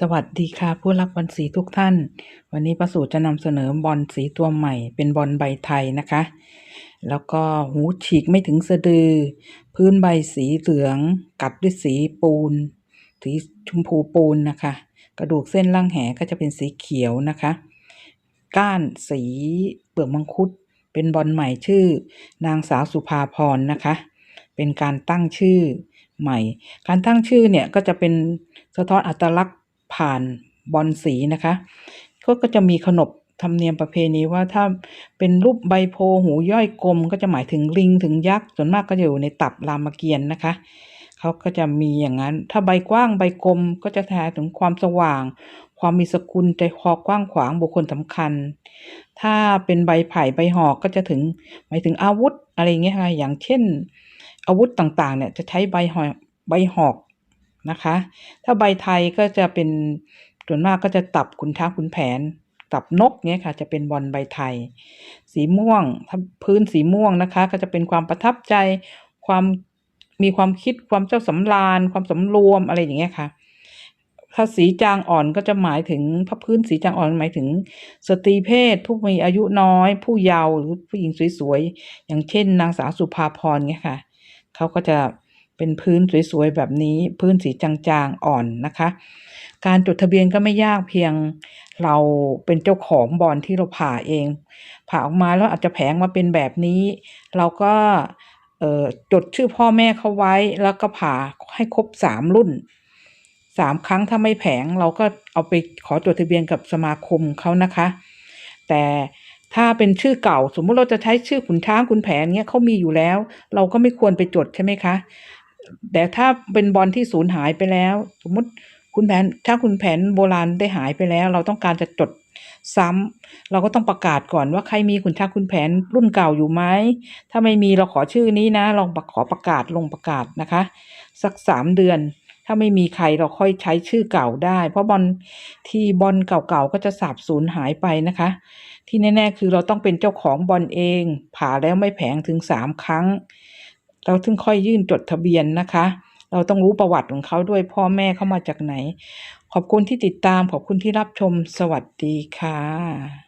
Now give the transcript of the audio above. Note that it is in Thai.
สวัสดีค่ะผู้รับบอลสีทุกท่าน วันนี้ประสูตรจะนำเสนอบอลสีตัวใหม่ เป็นบอลใบไทยนะคะ แล้วก็หูฉีกไม่ถึงสะดือ พื้นใบสีเหลืองกัดด้วยสีปูน สีชมพูปูนนะคะ กระดูกเส้นล่างแหก็จะเป็นสีเขียวนะคะ ก้านสีเปลือกมังคุด เป็นบอลใหม่ชื่อ นางสาวสุภาพรนะคะ เป็นการตั้งชื่อใหม่ การตั้งชื่อเนี่ยก็จะเป็นสะท้อนอัตลักษณ์ ผ่านบอลสีนะคะก็ก็จะมีขนบธรรมเนียมประเพณีว่าถ้าเป็นรูปใบโพหูย่อยกลม ก็จะหมายถึงลิงถึงยักษ์ส่วนมากก็จะอยู่ในตับรามเกียรติ์นะคะเขาก็จะมีอย่างนั้น ถ้าใบกว้างใบกลมก็จะแทนถึงความสว่าง ความมีสกุลใจคอกว้างขวางบุคคลสำคัญ ถ้าเป็นใบไผ่ใบหอกก็จะถึงหมายถึงอาวุธอะไรเงี้ยค่ะอย่างเช่น อาวุธต่างๆเนี่ยจะใช้ใบหอกใบหอก นะคะ ถ้าใบไทยก็จะเป็นส่วนมากก็จะตับขุนช้างขุนแผน ตับนกเนี้ยค่ะ จะเป็นบอลใบไทย สีม่วงถ้าพื้นสีม่วงนะคะ ก็จะเป็นความประทับใจความมีความคิดความเจ้าสำราญ ความสำรวมอะไรอย่างเงี้ยค่ะ ถ้าสีจางอ่อนก็จะหมายถึงพระพื้นสีจางอ่อนหมายถึง สตรีเพศ ผู้มีอายุน้อย ผู้เยาว์หรือผู้หญิงสวยๆอย่างเช่น นางสาวสุภาพรเงี้ยค่ะเขาก็จะ เป็นพื้นสวยๆแบบนี้พื้นสีจางๆอ่อนนะคะ การจดทะเบียนก็ไม่ยากเพียงเราเป็นเจ้าของบอลที่เราผ่าเอง ผ่าออกมาแล้วอาจจะแผงมาเป็นแบบนี้ เราก็จดชื่อพ่อแม่เขาไว้แล้วก็ผ่าให้ครบสามรุ่นสามครั้งถ้าไม่แผงเราก็เอาไปขอจดทะเบียนกับสมาคมเขานะคะ แต่ถ้าเป็นชื่อเก่า สมมุติเราจะใช้ชื่อขุนช้างขุนแผนเงี้ยเขามีอยู่แล้ว เราก็ไม่ควรไปจดใช่ไหมคะ แต่ถ้าเป็นบอลที่สูญหายไปแล้ว สมมติคุณแผนถ้าคุณแผนโบราณได้หายไปแล้ว เราต้องการจะจดซ้ำเราก็ต้องประกาศก่อนว่าใครมีขุนช้างขุนแผนรุ่นเก่าอยู่ไหมถ้าไม่มีเราขอชื่อนี้นะ ลองขอประกาศลงประกาศนะคะ สักสามเดือน ถ้าไม่มีใครเราค่อยใช้ชื่อเก่าได้ เพราะบอลที่บอลเก่าๆก็จะสาบสูญหายไปนะคะ ที่แน่ๆคือเราต้องเป็นเจ้าของบอลเอง ผ่าแล้วไม่แผงถึงสามครั้ง เราถึงค่อยยื่นจดทะเบียนนะคะ เราต้องรู้ประวัติของเขาด้วยพ่อแม่เขามาจากไหน ขอบคุณที่ติดตามขอบคุณที่รับชมสวัสดีค่ะ